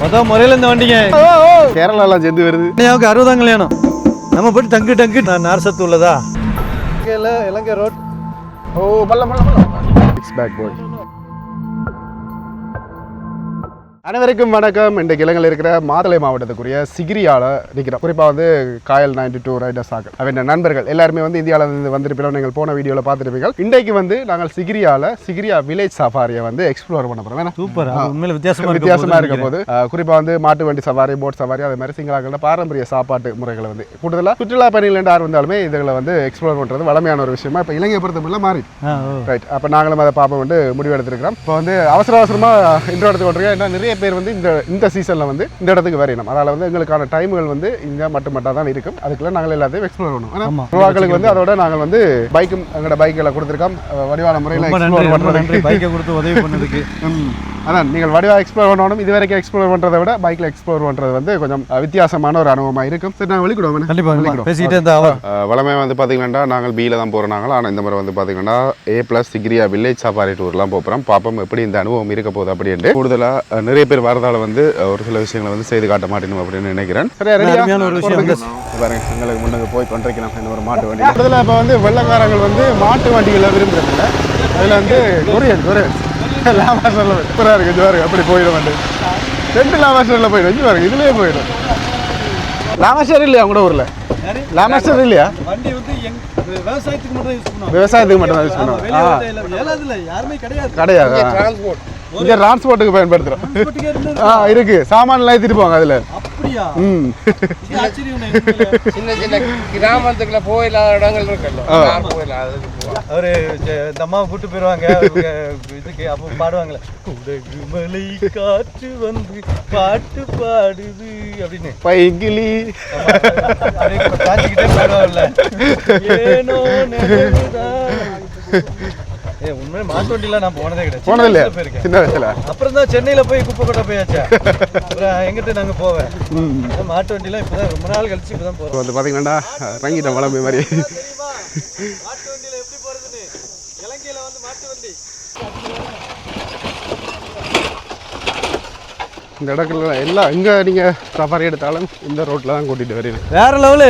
மொதல் முறையில் இந்த வண்டிங்க. கேரளாலாம் சேர்ந்து வருது. இன்னைக்கு அறுபதாம் கல்யாணம்? நம்ம போட்டு டங்கு டங்கு. நான் நார்சத்து உள்ளதா? இலங்கை ரோட். ஓ பல்ல பல்ல பல்ல. சிக்ஸ் பேக் போய் அனைவருக்கும் வணக்கம். இன்றைக்கு இலங்கையில் இருக்கிற மாதளை மாவட்டத்துக்குரிய சிகிரியால நிற்கிறோம். குறிப்பாக வந்து காயல் நைன்டி டூ ரைடர்ஸ் ஆக்கள் அவன் நண்பர்கள் எல்லாருமே வந்து இந்தியாவில் இருந்து வந்திருப்போம் நீங்கள் போன வீடியோவில் பார்த்துருப்பீங்க இன்றைக்கு வந்து நாங்கள் சிகிரியால சிகிரியா வில்லேஜ் சஃபாரியை வந்து எக்ஸ்ப்ளோர் பண்ண போகிறோம் சூப்பர். அது உண்மையில வித்தியாசமா இருக்க வித்தியாசமா போகுதுன்னு இருக்க போது அஹ், குறிப்பா வந்து மாட்டு வண்டி சவாரி போட் சவாரி அதே மாதிரி சிங்களாக்கள பாரம்பரிய சாப்பாட்டு முறைகளை வந்து கூடுதலா சுற்றுலா பயணிகள் யார் வந்தாலுமே இதுகளை வந்து எக்ஸ்ப்ளோர் பண்றது வளமையான ஒரு விஷயமா இப்போ இலங்கை பொறுத்தவரை மாறி. ரைட் அப்போ நாங்களும் அதை பார்ப்போம் வந்து முடிவு எடுத்திருக்கிறோம் இப்போ வந்து அவசர அவசரமா இன்ட்ரோ ஏன்னா நிறைய பேர் வந்து இந்த இந்த சீசன்ல வந்து இந்த இடத்துக்கு வரையணும் அதனால வந்து எங்களுக்கான டைம்கள் வந்து இங்க மட்டும் மட்டும் தான் இருக்கும். அதுக்குள்ள நாங்கள் எல்லாத்தையும் எக்ஸ்ப்ளோர் ஆமா. பண்ணுவோம் ருவாக்களுக்கு வந்து அதோட நாங்கள் வந்து பைக்கும் எங்களோட பைக்கில் கொடுத்துருக்கோம். வடிவான முறையில் பைக்கை கொடுத்து உதவி பண்ணதுக்கு. அதான் நீங்கள் வடிவாக எக்ஸ்ப்ளோர் பண்ணணும். இது வரைக்கும் எக்ஸ்ப்ளோர் பண்ணுறதை விட பைக்கில் எக்ஸ்ப்ளோர் பண்ணுறது வந்து கொஞ்சம் வித்தியாசமான ஒரு அனுபவமாக இருக்கும். சரி நான் வெளிக்கிடுவோம் கண்டிப்பா கண்டிப்பா. பேசிக்கிட்டே இருந்தா அவர் வளமே வந்து பார்த்தீங்கன்னா நாங்கள் பியில் தான் போகிறோம் நாங்கள். ஆனால் இந்த முறை வந்து பார்த்தீங்கன்னா A plus Sigiriya village safari டூர்லாம் போகிறோம் பார்ப்போம் எப்படி இந்த அனுபவம் இருக்க போகுது அப்படின்ட்டு கூடுதலாக நிறைய பேர் வரதால வந்து ஒரு சில விஷயங்களை வந்து செய்து காட்ட மாட்டேனும் அப்படின்னு நினைக்கிறேன். ஒரு விஷயம் பாருங்க எங்களுக்கு முன்னுக்கு போய் கொண்டிருக்கலாம் இந்த ஒரு மாட்டு வண்டி. அதில் இப்போ வந்து வெள்ளக்காரங்கள் வந்து மாட்டு வண்டிகளை விரும்புறதில்ல. அதில் வந்து கொரியன் கொரியன். லாமாஸ்டரில் சூப்பராக இருக்குது பாருங்க அப்படி போயிடும் வந்து ரெண்டு லாமாஸ்டரில் போயிடும். இது பாருங்க இதுலேயே போயிடும். லாமாஸ்டர் இல்லையா உங்களோட ஊரில்? லாமாஸ்டர் இல்லையா? வண்டி வந்து விவசாயத்துக்கு மட்டும் யூஸ் பண்ணுவோம் விவசாயத்துக்கு மட்டும் தான் யூஸ் பண்ணுவோம் கிடையாது. கிடையாது இங்கே டிரான்ஸ்போர்ட்டுக்கு இருந்தது. ஆ இருக்கு. சாமான்லாம் ஏற்றிட்டு போவாங்க அதில். அப்படியா? ம். சின்ன சின்ன கிராமத்துக்குள்ள போயில்லாத இடங்கள் இருக்குல்ல. அவரு இந்த அம்மாவை கூட்டு போயிருவாங்க. இதுக்கு அப்போ பாடுவாங்களே குடகு மலை காற்று வந்து பாட்டு பாடுது அப்படின்னு. பைங்கிலி. பாடுவாங்கல்ல ஏனோ உண்மையிலே மாட்டு வண்டியில நான் போனதே கிடையாது. போனது போயிருக்கேன். சின்ன வயசுல? அப்புறம் தான் சென்னையில போய் குப்பை கொட்ட போயாச்சா? அப்புறம் எங்கிட்ட நாங்க போவேன். மாட்டு வண்டிலாம் இப்பதான் ரொம்ப நாள் கழிச்சு இப்பதான் போறோம். வந்து பார்த்தீங்கன்னா ரங்கிட்ட வளம்பு மாதிரி வண்டியில எப்படி போறதுன்னு இலங்கையில வந்து மாட்டு வண்டி இந்த இடத்துல எல்லாம் எங்கே நீங்கள் சஃபாரி எடுத்தாலும் இந்த ரோட்டில் தான் கூட்டிகிட்டு வரீங்க வேற லெவலு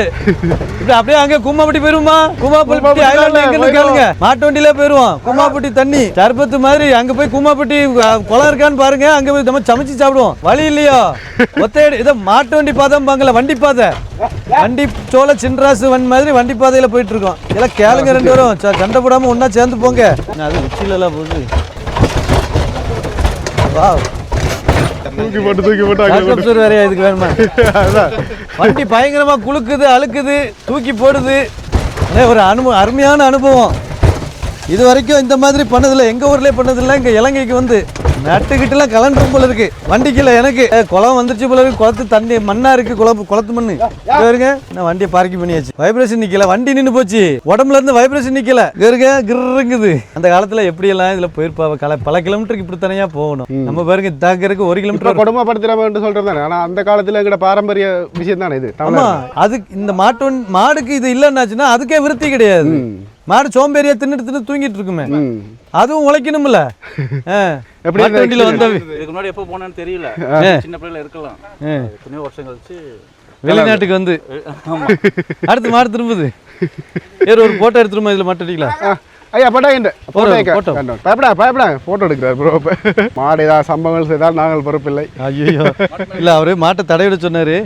இப்படி அப்படியே அங்க கூமாப்பட்டி போயிருமா கூமாப்பட்டி ஐலாண்ட்ல எங்க கேளுங்க. மாட்டு வண்டியில போயிருவோம். கூமாப்பட்டி தண்ணி. சர்பத்து மாதிரி அங்க போய் கூமாப்பட்டி அஹ், குளம் இருக்கான்னு பாருங்க. அங்க போய் நம்ம சமைச்சு சாப்பிடுவோம். வழி இல்லையோ. ஒத்தையடி இதை மாட்டு வண்டி பாதம் பாங்கல வண்டி பாதை வண்டி சோள சின்ராசு வண்டி மாதிரி வண்டி பாதையில போயிட்டு இருக்கோம் எல்லாம் கேளுங்க ரெண்டு பேரும். சண்டை போடாம ஒண்ணா சேர்ந்து போங்க. அது உச்சியில எல்லாம் போகுது. வா தூக்கி போட்டு தூக்கி போட்டு அங்கே வேறையா இதுக்கு வேணுமா? அதான். வண்டி பயங்கரமா குலுக்குது அழுக்குது தூக்கி போடுது. ஒரு அனுபவம் அருமையான அனுபவம். இது வரைக்கும் இந்த மாதிரி பண்ணதில்ல எங்க ஊர்லயே பண்ணதில்ல இங்க இலங்கைக்கு வந்து. நட்டுக்கிட்டுலாம் கலண்டரும் போல இருக்கு. வண்டிக்குல எனக்கு. குளம் வந்துருச்சு போல இருக்கு. குளத்து தண்ணி மண்ணா இருக்கு. குளம் குளத்து மண்ணு. இருங்க நான் வண்டியை பார்க்கிங் பண்ணியாச்சு. வைப்ரேஷன் நிக்கல. வண்டி நின்னு போச்சு. உடம்புல இருந்து வைப்ரேஷன் நிக்கல. இருங்க கிருங்குது அந்த காலத்துல எப்படி எல்லாம் இதுல போயிருப்பாவ? கல பல கிலோமீட்டருக்கு இப்படி தனியா போகணும் நம்ம பாருங்க தாக்கறதுக்கு ஒரு கிலோமீட்டர் கொடுமைப்படுத்துகிறவன்ட்டு சொல்கிறது தானே ஆனால் அந்த காலத்தில் எங்கட பாரம்பரிய விஷயம் தானே இது? ஆமா. அதுக்கு இந்த மாட்டு மாடுக்கு இது இல்லைன்னாச்சுன்னா அதுக்கே விருத்தி கிடையாது. மாடு சோம்பேறியா தின்னுட்டு தின்னு தூங்கிட்டு இருக்குமே. அதுவும் உழைக்கணும்ல. எப்படி வண்டியில வந்த இதுக்கு முன்னாடி எப்போ போனேன்னு தெரியல. சின்ன பிள்ளைல இருக்கலாம். எத்தனையோ வருஷம் கழிச்சு வெளிநாட்டுக்கு வந்து. ஆமா. அடுத்து மாடு திரும்புது. ஏறு ஒரு போட்டோ எடுத்துருமா இதுல மாட்டு ஐயா பட்டா இந்த photo. பயப்படா பயப்படா. ஃபோட்டோ எடுக்கிறார் ப்ரோ மாடு ஏதாவது சம்பவங்கள் செய்தால் நாங்கள் பொறுப்பில்லை. ஐயோ இல்ல அவரு மாட்டை தடையிட சொன்னாரு.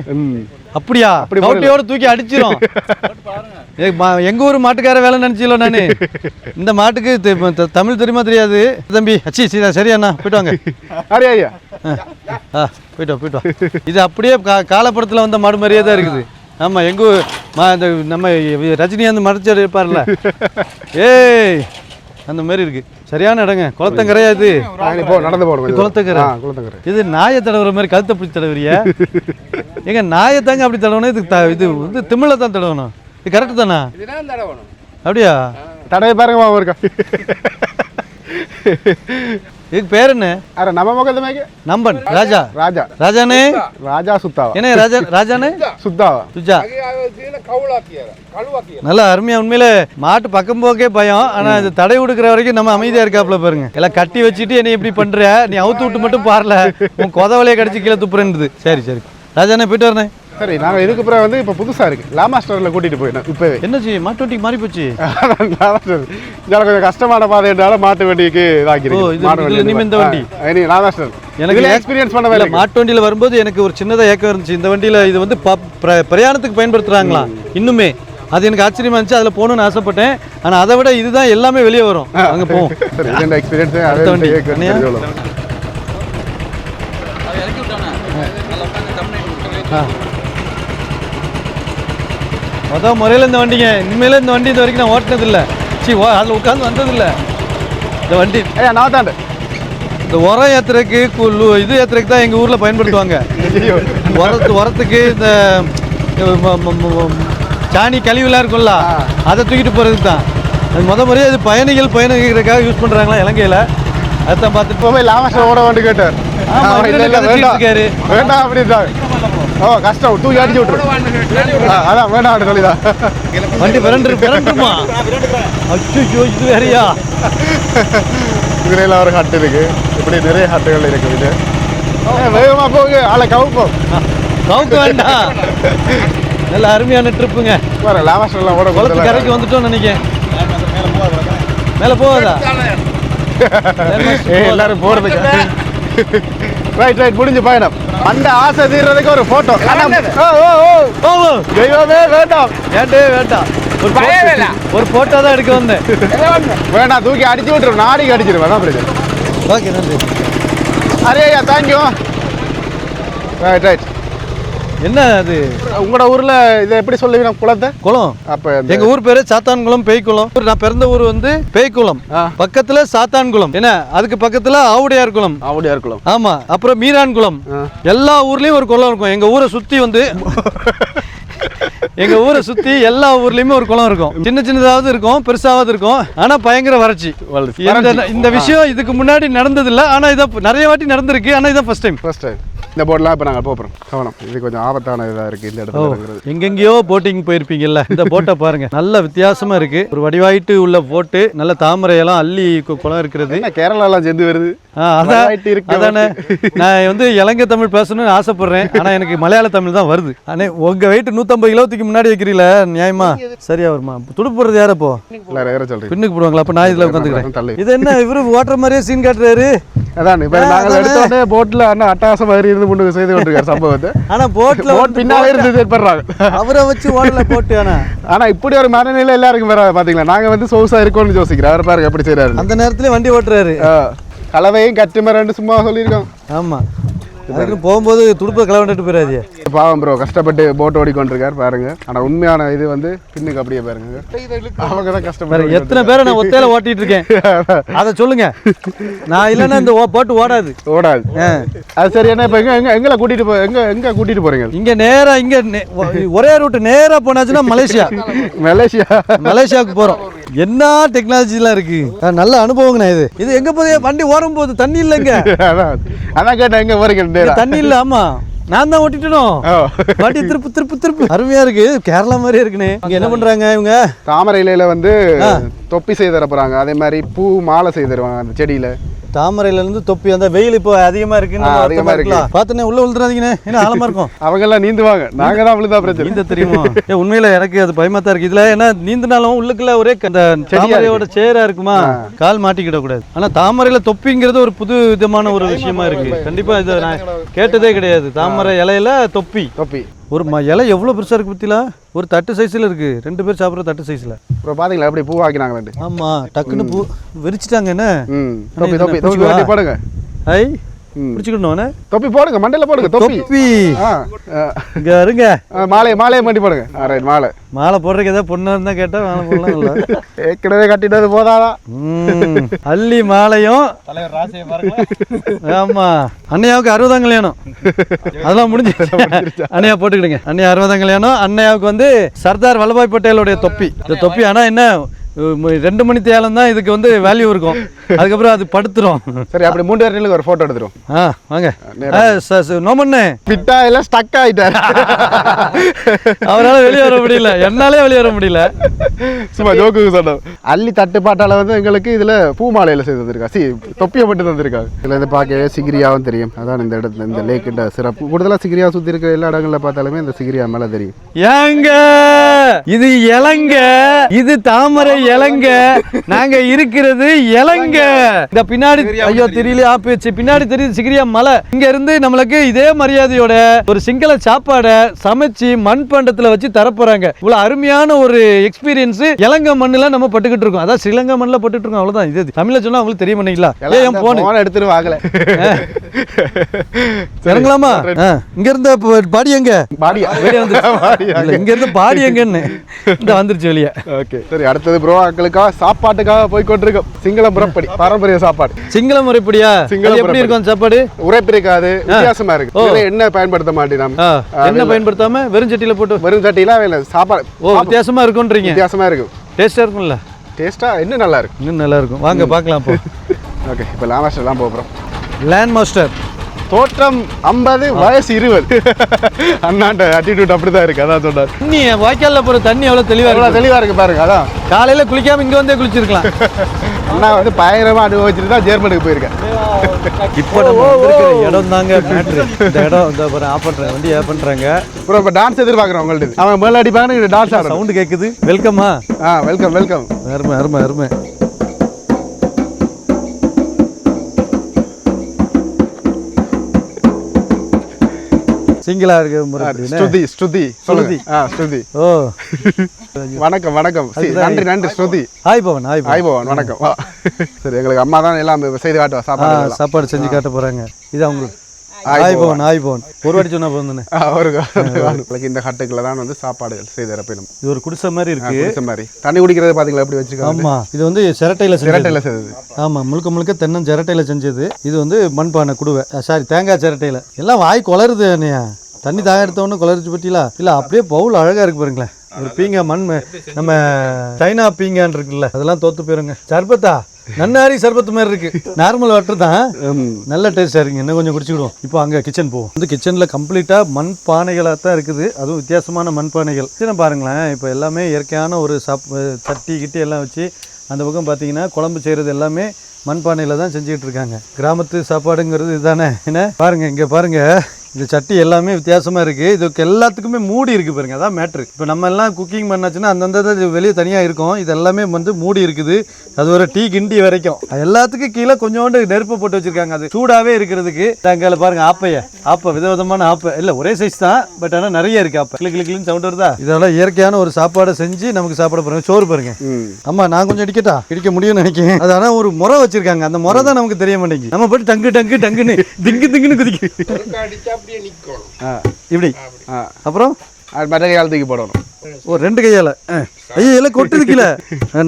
அப்படியா? அப்படி கவுட்டியோட தூக்கி அடிச்சிரும். ஏ, மா- எங்க ஊர் மாட்டுக்கார வேலை நினைச்சீங்களோ நானு? இந்த மாட்டுக்கு தமிழ் தெரியுமா தெரியாது? தம்பி அச்சி சரி சரியாண்ணா போயிட்டு வாங்க. ஐயா போயிட்டு போயிட்டு இது அப்படியே கா காலப்படத்தில் வந்த மாடு மாதிரியே தான் இருக்குது. ஆமாம் எங்க ஊ- மா இந்த நம்ம ரஜினிகாந்த் மறைச்சர் இருப்பார்ல. ஏய் அந்த மாதிரி இருக்கு. சரியான இடங்க. குளத்தங்கரையா இது? நடந்து போகணும் குளத்தங்கரை. குளத்தங்கரை. இது நாயை தடவுற மாதிரி கழுத்தை பிடிச்சி தடவுறியா? எங்க நாயை தாங்க அப்படி தடவணும் இது த- இது வந்து திமிழ தான் தடவணும். இது கரெக்டு தானா? இதுதான் தடவணும். அப்படியா? தடவை பாருங்க மாமா இருக்கா இதுக்கு பேர் என்ன? அरे நம்ம மேய்க்க நம்பன் ராஜா. ராஜா. ராஜானே? ராஜா சுத்தாவா? என்ன ராஜா ராஜானே? சுத்தாவா? சுஜா. நல்லா அருமையா உண்மையிலே மாட்டு பக்கம் போக்கே பயம். ஆனா இது தடை கொடுக்குற வரைக்கும் நம்ம அமைதியா இருக்காப்ல பாருங்க. எல்லாம் கட்டி வச்சுட்டு என்னை இப்படி பண்ற நீ அவுத்து விட்டு மட்டும் பாரல. உன் கொதவலையை கடிச்சு கீழே துப்புறேன்றது சரி சரி. ராஜாண்ணே போயிட்டு வரேன். சரி நாங்கள் இதுக்கு அப்புறம் வந்து இப்போ புதுசாக இருக்குது லாமா ஸ்டோரில் கூட்டிகிட்டு போயிட்டோம் இப்போவே. என்ன செய்ய மாட்டு வண்டிக்கு மாறி போச்சு? இதில் கொஞ்சம் கஷ்டமான பாதைனால மாட்டு வண்டிக்கு ஓ, இதாக்கிருக்கு இது- மாட்டு இனிமே இந்த வண்டி. இனி லாமா ஸ்டோர் எனக்கு எக்ஸ்பீரியன்ஸ் பண்ண இல்ல, வேலை மாட்டு வண்டியில வரும்போது எனக்கு ஒரு சின்னதா ஏக்கம் இருந்துச்சு. இந்த வண்டியில இது வந்து பிரயாணத்துக்கு பயன்படுத்துறாங்களாம் இன்னுமே. அது எனக்கு ஆச்சரியமா இருந்துச்சு. அதுல போகணும்னு ஆசைப்பட்டேன். ஆனா அதை விட இதுதான் எல்லாமே வெளியே வரும். அங்க போவோம் எக்ஸ்பீரியன்ஸ் அடுத்த வண்டி. அண்ணையா? மொதல் முறையில் இந்த வண்டிங்க. இனிமேல இந்த வண்டி இது வரைக்கும் நான் ஓட்டினது இல்லை சி அதில் உட்காந்து வந்தது இல்லை இந்த வண்டி. ஐயா நான் தாண்டு. இந்த உரம் ஏத்துறதுக்கு குள்ளு- இது ஏத்துறதுக்கு தான் எங்கள் ஊரில் பயன்படுத்துவாங்க. உரத்து உரத்துக்கு இந்த சாணி கழிவுலாம் இருக்கும்ல அதை தூக்கிட்டு போகிறதுக்கு தான். அது முத முறையாக இது பயணிகள் பயணிக்கிறதுக்காக யூஸ் பண்ணுறாங்களா இலங்கையில். அதான் இப்போ போய் லாமா ஸ்டோர் ஓட வண்டி கேட்டார். வேண்டாம். அப்படின்றாங்க ஓ கஷ்டம். தூக்கி அடிச்சு விட்டுரு. அதான் வேண்டாம் சொல்லிதான் வண்டி பிறண்டு பிறண்டுமா அச்சோ இது வேறையா? இதுல ஒரு ஹட் இருக்கு. இப்படி நிறைய ஹட்டுகள் இருக்கு இது. வேகமா போங்க ஆளை கவுப்போம் கவுக்க வேண்டாம். நல்ல அருமையான ட்ரிப்புங்க. வேற லாமா ஸ்டோர்லாம் ஓட குளத்து கரைக்கு வந்துட்டோம் நினைக்கிறேன். மேலே போகாதா? எல்லாரும் போறதுக்கு ரைட் ரைட் முடிஞ்சு பயணம். அந்த ஆசை தீர்றதுக்கு ஒரு போட்டோ ஓ ஓ ஓ. ஓ தெய்வமே வேண்டாம். ஏண்டே வேண்டாம்? ஒரு. ஒரு போட்டோ தான் எடுக்க வந்தேன். வேண்டாம் தூக்கி அடிச்சு விட்டுரும் நாடிக்கு அடிச்சிருவேன் பிரச்சனை. ஓகே நன்றி. அரே ஐயா தேங்க்யூ ரைட் ரைட் என்ன அது? உங்களோட ஊர்ல இதை எப்படி சொல்லுவீங்க? குளத்தை? குளம். அப்ப எங்க ஊர் பேரு சாத்தான்குளம் பேய்க்குளம் நான் பிறந்த ஊர் வந்து பேய்க்குளம். பக்கத்துல சாத்தான்குளம். என்ன? அதுக்கு பக்கத்துல ஆவுடையார் குளம். அப்படியா இருக்கலாம் ஆமா. அப்புறம் மீரான் குளம். எல்லா ஊர்லயும் ஒரு குளம் இருக்கும். எங்க ஊரை சுத்தி வந்து எங்க ஊரை சுத்தி எல்லா ஊர்லயுமே ஒரு குளம் இருக்கும். சின்ன சின்னதாவது இருக்கும் பெருசாவது இருக்கும். ஆனா பயங்கர வறட்சி. இந்த விஷயம் இதுக்கு முன்னாடி நடந்தது இல்ல ஆனா இதான் நிறைய வாட்டி நடந்திருக்கு. ஆனா இதான் ஃபர்ஸ்ட் டைம் ஃபர்ஸ்ட் டைம் இந்த போர்டெலாம் இப்போ நாங்கள் போகிறோம் கவனம். இது கொஞ்சம் ஆபத்தான இதாக இருக்குது இந்த இடத்துல எங்கெங்கேயோ போட்டிங் போயிருப்பீங்கல்ல இந்த போட்டை பாருங்க. நல்ல வித்தியாசமா இருக்கு. ஒரு வடிவாயிட்டு உள்ள போட்டு நல்ல தாமரை எல்லாம் அள்ளி குளம் இருக்கிறது. கேரளாலாம் சேர்ந்து வருது? அதான். நான் வந்து இலங்கை தமிழ் பேசணும்னு ஆசைப்படுறேன். ஆனா எனக்கு மலையாள தமிழ் தான் வருது. அண்ணே உங்க வெயிட் நூத்தம்பது கிலோத்துக்கு முன்னாடி வைக்கிறீல நியாயமா? சரியா வருமா? துடுப்பு போடுறது யார போ இல்லை வேற சொல்கிறீங்க பின்னுக்கு போடுவாங்களா? அப்ப நான் இதுல உட்காந்துக்கிறேன். இது என்ன இவரு ஓட்டுற மாதிரியே சீன் காட்டுறாரு? அதான் இப்போ நாங்கள் எடுத்த உடனே போட்டில் அண்ணா அட்டகாசம் மாதிரி இருந்து கொண்டு செய்து கொண்டிருக்காரு சம்பவத்தை ஆனா போட்ல போட் பின்னாலே இருந்து ஏற்படுறாங்க அவரை வச்சு ஓடல போட்டு ஆனா. ஆனா இப்படி ஒரு மனநிலை எல்லாருக்கும் வேற பாத்தீங்களா? நாங்க வந்து சொகுசா இருக்கோம்னு யோசிக்கிறோம். அவர் பாருங்க எப்படி செய்யறாரு அந்த நேரத்துல வண்டி ஓட்டுறாரு. கலவையும் மரண்டு சும்மா சொல்லியிருக்கோம் ஆமா. அதுக்கு போகும்போது துடுப்பை கிளம்பிட்டு போயிடாதீங்க பாவம் ப்ரோ கஷ்டப்பட்டு போட் ஓடிக்கொண்டிருக்காரு பாருங்க. ஆனா உண்மையான இது வந்து பின்னுக்கு அப்படியே பாருங்க. அவங்க தான் வேற கஷ்டப்பட்டு எத்தனை பேரை நான் ஒத்தையில ஓட்டிட்டு இருக்கேன். அதை சொல்லுங்க. நான் இல்லைன்னா இந்த போட்டு ஓடாது. ஓடாது. அது சரி என்ன இப்போ எங்க எங்க எங்களை கூட்டிட்டு போ எங்க எங்க கூட்டிட்டு போறீங்க? இங்க நேரா இங்க ஒரே ரூட் நேரா போனாச்சுன்னா மலேசியா. மலேசியா. மலேசியாவுக்கு போறோம். என்ன டெக்னாலஜிலாம் இருக்கு? நல்ல அனுபவங்கண்ணா இது. இது எங்க போதே வண்டி ஓடும் போது தண்ணி இல்லைங்க அதான் கேட்டேன் எங்க போறீங்க தண்ணி இல்ல ஆமா. நான் தான் ஓட்டிட்டனும். வண்டி திருப்பு திருப்பு திருப்பு. அருமையா இருக்கு. கேரளா மாதிரியே இருக்குண்ணே. இங்க என்ன பண்றாங்க இவங்க? தாமரை இலையில வந்து தொப்பி செய்து தர போறாங்க. அதே மாதிரி பூ மாலை செய்து தருவாங்க அந்த செடியில. தாமரையில இருந்து தொப்பி அந்த வெயில் இப்போ அதிகமா இருக்குன்னு ஆ, வருத்தமா அதிகமா இருக்கு. பாத்துனே உள்ள விழுந்துறாதீங்கண்ணே என்ன ஆழமா இருக்கும்? அவங்க எல்லாம் நீந்துவாங்க. நாங்க தான் விழுந்தா பிரச்சனை. நீந்த தெரியுமா? ஏ உண்மையில எனக்கு அது பயமா தான் இருக்கு. இதுல ஏன்னா நீந்தினாலும் உள்ளுக்குள்ள ஒரே அந்த தாமரையோட சேரா இருக்குமா? கால் மாட்டிக்கிட கூடாது ஆனா தாமரையில தொப்பிங்கிறது ஒரு புது விதமான ஒரு விஷயமா இருக்கு. கண்டிப்பா இதை நான் கேட்டதே கிடையாது. தாமரை இலையில தொப்பி. தொப்பி. ஒரு ம இலை எவ்வளவு பெருசா இருக்கு பத்திலா? ஒரு தட்டு சைஸ்ல இருக்கு. ரெண்டு பேர் சாப்பிடுற தட்டு சைஸ்ல அப்புறம் பாத்தீங்களா எப்படி பூ ஆக்கினாங்க ஆமா டக்குன்னு பூ விரிச்சிட்டாங்க என்ன? போடுங்க. ஐ ம். பிடிச்சிக்கணும் தொப்பி போடுங்க மண்டையில போடுங்க தொப்பி. இங்க இருங்க ஆ, மாலை மாலையை மாட்டி போடுங்க. ஆ ரைட் மாலை. மாலை போடுறதுக்கு ஏதாவது பொண்ணு இருந்தா கேட்டா மாலை போடலாம் ஏற்கனவே கட்டிட்டது போதாதான் ம், அள்ளி மாலையும். தலைவர் ராசியை பாருங்க ஆமா. அண்ணையாவுக்கு அறுபதாம் கல்யாணம். அதெல்லாம் முடிஞ்சு. அண்ணையா போட்டுக்கிடுங்க. அண்ணையா அறுபதாம் கல்யாணம். அண்ணையாவுக்கு வந்து சர்தார் வல்லபாய் பட்டேலுடைய தொப்பி. இந்த தொப்பி ஆனா என்ன ரெண்டு மணி தேலம் தான் இதுக்கு வந்து வேல்யூ இருக்கும். அதுக்கப்புறம் அது படுத்துரும். சரி அப்படி மூன்று பேருக்கு ஒரு ஃபோட்டோ எடுத்துரும் ஆ வாங்க. ஆ, ச- ச- நோமண்ணே. பிட்டா எல்லாம் ஸ்டக் ஆயிட்டாரு. அவரால் வெளியே வர முடியல. என்னாலே வெளியே வர முடியல. சும்மா ஜோக்குக்கு சொன்னோம் அள்ளி தட்டுப்பாட்டால வந்து எங்களுக்கு இதுல பூ மாலையில செய்து தந்திருக்கா. சி தொப்பியை மட்டும் தந்திருக்காங்க இதுல இருந்து பார்க்க சிகிரியாவும் தெரியும். அதான் இந்த இடத்துல இந்த லேக்கிட்ட சிறப்பு. கூடுதலா சிகிரியா சுத்தி இருக்க எல்லா இடங்கள்ல பார்த்தாலுமே இந்த சிகிரியா மேல தெரியும். ஏங்க! இது இலங்க. இது தாமரை இலங்க. நாங்க இருக்கிறது இலங்க. இந்த பின்னாடி ஐயோ தெரியல ஆப்பிச்சு பின்னாடி தெரியுது சிகிரியா மலை. இங்க இருந்து நம்மளுக்கு இதே மரியாதையோட ஒரு சிங்கள சாப்பாடை சமைச்சு மண் பண்டத்துல வச்சு தரப்போறாங்க. இவ்வளவு அருமையான ஒரு எக்ஸ்பீரியன்ஸ் இலங்கை மண்ணுல நம்ம பட்டுக்கிட்டு இருக்கோம். அதான் ஸ்ரீலங்கா மண்ணுல பட்டுட்டு இருக்கோம். அவ்வளவுதான். இது தமிழ்ல சொன்னா அவங்களுக்கு தெரிய மாட்டீங்களா ஏன் போன்? போன எடுத்துட்டு வாங்கல இறங்கலாமா? இங்க இருந்த பாடி எங்க? இல்ல, இங்க இருந்து பாடி எங்கன்னு. இந்த வந்துருச்சு வெளியே. ஓகே சரி அடுத்தது ப்ரோ அக்களுக்காக சாப்பாட்டுக்காக போய் கொண்டிருக்கோம் சிங்கள முறப்படி பாரம்பரிய சாப்பாடு. சிங்கள முறைப்படியா? சிங்கள எப்படி. இருக்கும் சாப்பாடு? உரைப்பிரிக்காது வித்தியாசமா இருக்கு. எண்ணெய் பயன்படுத்த மாட்டேன் என்ன பயன்படுத்தாம வெறும் சட்டியில போட்டு? வெறும் சட்டிலாம் இல்லை சாப்பாடு. ஓ வித்தியாசமா இருக்கும்ன்றீங்க வித்தியாசமா இருக்கும் டேஸ்டா இருக்கும்ல? டேஸ்டா இன்னும் நல்லா இருக்கும் இன்னும் நல்லா இருக்கும். வாங்க பார்க்கலாம் அப்போ ஓகே இப்போ லாமாஸ்டர் எல்லாம் போகிறோம் லேண்ட் மாஸ்டர் தோற்றம் ஐம்பது வயசு இருபது. அண்ணாண்ட அட்டிடியூட் அப்படிதான் இருக்கு அதான் சொன்னார் தண்ணி வாய்க்கால்ல போற தண்ணி எவ்வளவு தெளிவா எவ்வளோ இருக்கு? தெளிவா இருக்கு பாருங்க அதான். காலையில குளிக்காம இங்க வந்தே குளிச்சிருக்கலாம். அண்ணா வந்து பயங்கரமா அனுபவிச்சுட்டு தான் ஜெர்மனுக்கு போயிருக்கேன். இப்போ நம்ம வந்திருக்கிற இடம் தாங்க மேட்ரு இந்த இடம் இந்த பாரு ஆஃப் வண்டி ஆஃப் பண்றாங்க. அப்புறம் இப்போ டான்ஸ் எதிர்பார்க்குறோம் உங்கள்ட்ட அவன் மேல அடிப்பாங்க டான்ஸ் ஆடுறோம் சவுண்ட் கேக்குது? வெல்கமா ஆ வெல்கம் வெல்கம் அருமை அருமை அருமை. சிங்கிளா இருக்க முறை அப்படின்னா? ஸ்ருதி ஸ்ருதி சொல்லுங்க. ஆ ஸ்ருதி. ஓ. வணக்கம் வணக்கம். நன்றி நன்றி Shruti. Hi Pavan hi Pavan. Hi Pavan வணக்கம். வா. சரி எங்களுக்கு அம்மா தான் எல்லாம் செய்து காட்டுவா சாப்பாடு. சாப்பாடு செஞ்சு காட்ட போறாங்க. இது அவங்களுக்கு ஹாய் பவன் ஒரு வாட்டி சொன்னா போதும் ஆ, அவருக்கு உங்களுக்கு இந்த ஹட்டுக்குள்ள தான் வந்து சாப்பாடுகள் செய்து இறப்பிடும் இது ஒரு குடிசை மாதிரி இருக்கு. குடிச்ச மாதிரி. தண்ணி குடிக்கிறது பாத்தீங்களா? எப்படி வச்சிருக்காங்க? ஆமா இது வந்து சிரட்டையில சிரட்டையில செய்தது ஆமா முழுக்க முழுக்க தென்னம் சிரட்டையில செஞ்சது. இது வந்து மண்பானை குடுவை. சாரி தேங்காய் சிரட்டையில. எல்லாம் வாய் குளருது அண்ணியா தண்ணி தாக எடுத்த உடனே குளரிச்சு பற்றிலா இல்ல அப்படியே பவுல் அழகா இருக்கு பாருங்களேன். ஒரு பீங்கா மண் நம்ம சைனா பீங்கான் இருக்குல்ல அதெல்லாம் தோத்து போயிருங்க. சர்பத்தா? நன்னாரி சர்பத்து மாதிரி இருக்கு. நார்மல் வாட்டர் தான். நல்ல டேஸ்டாக இருக்குங்க இன்னும் கொஞ்சம் குடிச்சுக்கிடுவோம். இப்போ அங்கே கிச்சன் போவோம். வந்து கிச்சனில் கம்ப்ளீட்டாக மண் பானைகளாக தான் இருக்குது. அதுவும் வித்தியாசமான மண் பானைகள். கிச்சனை பாருங்களேன். இப்போ எல்லாமே இயற்கையான ஒரு சாப் சட்டி கிட்டி எல்லாம் வச்சு அந்த பக்கம் பார்த்தீங்கன்னா குழம்பு செய்கிறது எல்லாமே மண் பானையில் தான் செஞ்சுக்கிட்டு இருக்காங்க. கிராமத்து சாப்பாடுங்கிறது இதுதானே? என்ன? பாருங்க இங்கே பாருங்க. இந்த சட்டி எல்லாமே வித்தியாசமாக இருக்குது இதுக்கு எல்லாத்துக்குமே மூடி இருக்குது பாருங்க அதான் மேட்ரு இப்போ நம்ம எல்லாம் குக்கிங் பண்ணாச்சுன்னா அந்தந்த இது வெளியே தனியாக இருக்கும். இது எல்லாமே வந்து மூடி இருக்குது. அது ஒரு டீ கிண்டி வரைக்கும். அது எல்லாத்துக்கும் கீழே கொஞ்சோண்டு நெருப்பு போட்டு வச்சிருக்காங்க. அது சூடாகவே இருக்கிறதுக்கு. அங்கே பாருங்க ஆப்பைய. ஆப்பை விதவிதமான ஆப்பை. இல்லை ஒரே சைஸ் தான் பட் ஆனால் நிறைய இருக்கு ஆப்பை. கிளி கிளி கிளின்னு சவுண்ட் வருதா? இதெல்லாம் இயற்கையான ஒரு சாப்பாடை செஞ்சு நமக்கு சாப்பிட போகிறோம் சோறு பாருங்க. ம். ஆமா நான் கொஞ்சம் அடிக்கட்டா? இடிக்க முடியும்னு நினைக்கிறேன். அது ஆனா ஒரு முறை வச்சிருக்காங்க. அந்த முறை தான் நமக்கு தெரிய மாட்டேங்குது. நம்ம போட்டு டங்கு டங்கு டங்குன்னு திங்கு திங்குன்னு குதிக்கு அடிச்சா அப்படியே நிக்கணும். ஆ இப்படி. ஆ அப்புறம்? மற்ற கையால் தூக்கி போடணும். ஓ ரெண்டு கையால. ஆ. ஐயோ எல்லாம் கொட்டுது கீழே.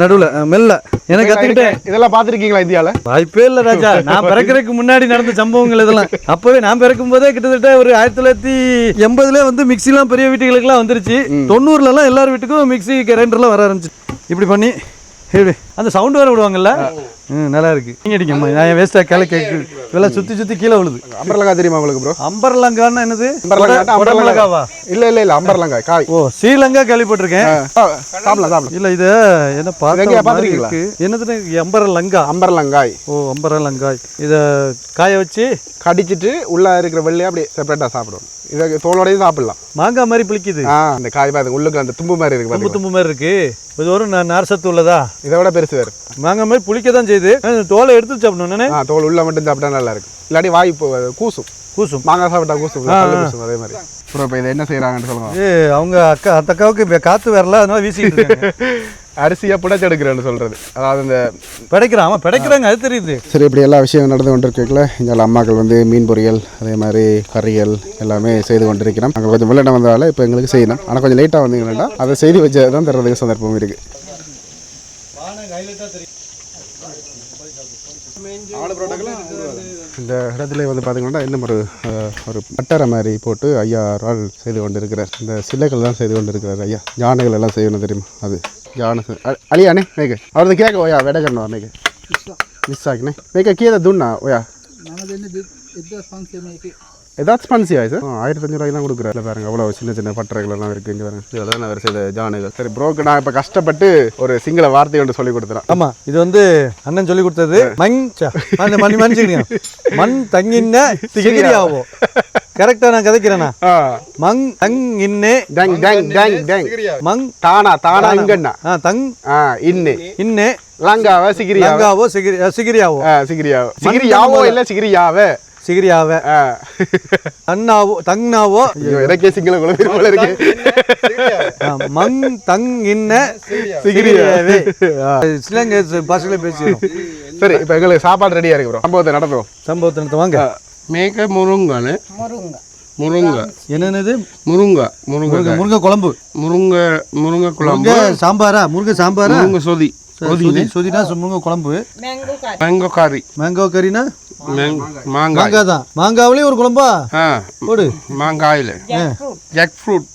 நடுவுல. மெல்ல. எனக்கு கத்துக்கிட்டேன். இதெல்லாம் பார்த்துருக்கீங்களா இந்தியாவில் வாய்ப்பே இல்லை ராஜா. நான் பிறக்கிறதுக்கு முன்னாடி நடந்த சம்பவங்கள் இதெல்லாம். அப்பவே நான் பிறக்கும் போதே கிட்டத்தட்ட ஒரு ஆயிரத்தி தொள்ளாயிரத்தி எண்பதுல வந்து மிக்சிலாம் பெரிய வீட்டுகளுக்கெல்லாம் வந்துருச்சு. தொண்ணூறுல எல்லாம் எல்லார் வீட்டுக்கும் மிக்சி கிரைண்டர்லாம் வர ஆரம்பிச்சு. இப்படி பண்ணி இப்படி. அந்த சவுண்ட் வேற விடுவாங்கல்ல? ம் நல்லா இருக்கு. நீங்க அடிக்கம்மா நான் வேஸ்டா கிளை கேக்கு இதெல்லாம் சுத்தி சுத்தி கீழே விழுது. அம்பர்லங்காய் தெரியுமா உங்களுக்கு ப்ரோ அம்பர்லங்கான்னா என்னது? மிளகாவா இல்ல இல்ல இல்ல அம்பர்லங்காய் காய். ஓ ஸ்ரீலங்கா கேள்விப்பட்டிருக்கேன் சாப்பிடலாம் சாப்பிடலாம். இல்ல இது என்ன பார்த்தா பார்த்திருக்கீங்களா? என்னது அம்பரலங்கா. அம்பர்லங்காய். ஓ அம்பரலங்காய். இத காய வச்சு கடிச்சிட்டு உள்ள இருக்கிற வெள்ளையை அப்படியே செப்பரேட்டா சாப்பிடுவோம் இதை தோலோடயும் சாப்பிடலாம். மாங்காய் மாதிரி புளிக்குது. அந்த காய் பாருங்க உள்ளுக்கு அந்த தும்பு மாதிரி இருக்கு தும்பு தும்பு மாதிரி இருக்கு. இது ஒரு நா- நார் சத்து உள்ளதா? இதை விட பெருசு வேறு மாங்காய் மாதிரி புளிக்க தான் செய்யுது தோலை எடுத்து சாப்பிடணும். தோல் உள்ள மட்டும் சாப்பிட்டா நல்லா இருக்கும் இல்லாட்டி வாய் கூசும். கூசும். மாங்காய் சாப்பிட்டா கூசும். அதே மாதிரி. அப்புறம் இப்போ இதை என்ன செய்யறாங்கன்னு சொல்லுங்க. ஏ அவங்க அக்கா அந்த அக்காவுக்கு இப்ப காத்து வரல அதனால வீசிட்டு இருக்காங்க. அரிசியா புடைச்செடுக்கிறேன்னு சொல்றது. அதாவது இந்த பிடைக்கிறான் அவன் பிடைக்கிறாங்க அது தெரியுது. சரி இப்படி எல்லா விஷயம் நடந்து கொண்டிருக்கல இங்கே அம்மாக்கள் வந்து மீன் பொரியல் அதே மாதிரி கறிகள் எல்லாமே செய்து கொண்டிருக்கிறோம். நாங்கள் கொஞ்சம் வெள்ளம் வந்ததால இப்போ எங்களுக்கு செய்யணும். ஆனால் கொஞ்சம் லேட்டாக வந்தீங்கன்னா அதை செய்து வச்சு தான் தர்றதுக்கு சந்தர்ப்பம் இருக்குது இந்த இடத்துல வந்து பார்த்தீங்கன்னா இன்னும் ஒரு ஒரு பட்டரை மாதிரி போட்டு ஐயா ஆள் செய்து கொண்டிருக்கிறார். இந்த சிலைகள் தான் செய்து கொண்டிருக்கிறார் ஐயா. யானைகள் எல்லாம் செய்யணும் தெரியுமா? அது யானை அழியானே மேக்கு அவரது கேட்க ஓயா வெடகண்ணா மேக்கு மிஸ் ஆகினே மேக்க கீழே துண்ணா ஓயா. ஏதாச்சும் ஸ்பன்சி ஆயிடுச்சு ஆயிரத்தி அஞ்சூறுவாய்க்கு தான் கொடுக்குறாரு. பாருங்க அவ்வளோ சின்ன சின்ன பட்டறைகள் எல்லாம் இருக்கு இங்கே பாருங்க. இதெல்லாம் அவர் செய்த ஜானுகள். சரி ப்ரோக்கு நான் இப்போ கஷ்டப்பட்டு ஒரு சிங்கள வார்த்தை ஒன்று சொல்லி கொடுத்துறேன். ஆமா இது வந்து அண்ணன் சொல்லி கொடுத்தது மண் மண் மணி மண் தங்கின்ன திகிரி ஆகும் கரெக்டா நான் கதைக்கிறேனா? மங் தங் இன்னே டேங் டேங் டேங் டேங். மங் தானா தானா இங்கண்ணா ஆ தங் ஆ இன்னே. இன்னே. லங்காவ சிகிரியாவ? லங்காவோ சிகிரி சிகிரியாவோ. சிகிரியாவ. சிகிரியாவோ இல்லை சிகிரியாவ? சிகிரியாவ. தன்னாவோ தங்னாவோ? எனக்கே சிங்கள குழந்தை இருக்கு. மங் தங் இன்ன சிகிரியாவே. சிலங்க பாஷையில பேசி சரி இப்போ எங்களுக்கு சாப்பாடு ரெடியாக இருக்கு ப்ரோ சம்பவத்தை நடத்துவோம். சம்பவத்தை நடத்துவாங்க மேக முருங்கானு முருங்கை. முருங்கை. என்னென்னது? முருங்கை. முருங்கை முருங்கை. குழம்பு. முருங்கை முருங்கை குழம்பு. சாம்பாரா? முருங்கை சாம்பாரா? முருங்கை சொதி. சொதி சொதினா முருங்கை குழம்பு. மேங்கோ காரி மேங்கோ கறினா மாங்காய் மாங்காய். தான் மாங்காவிலேயே ஒரு குழம்பா? ஆ போடு. மாங்காயில். ஜாக் ஃப்ரூட்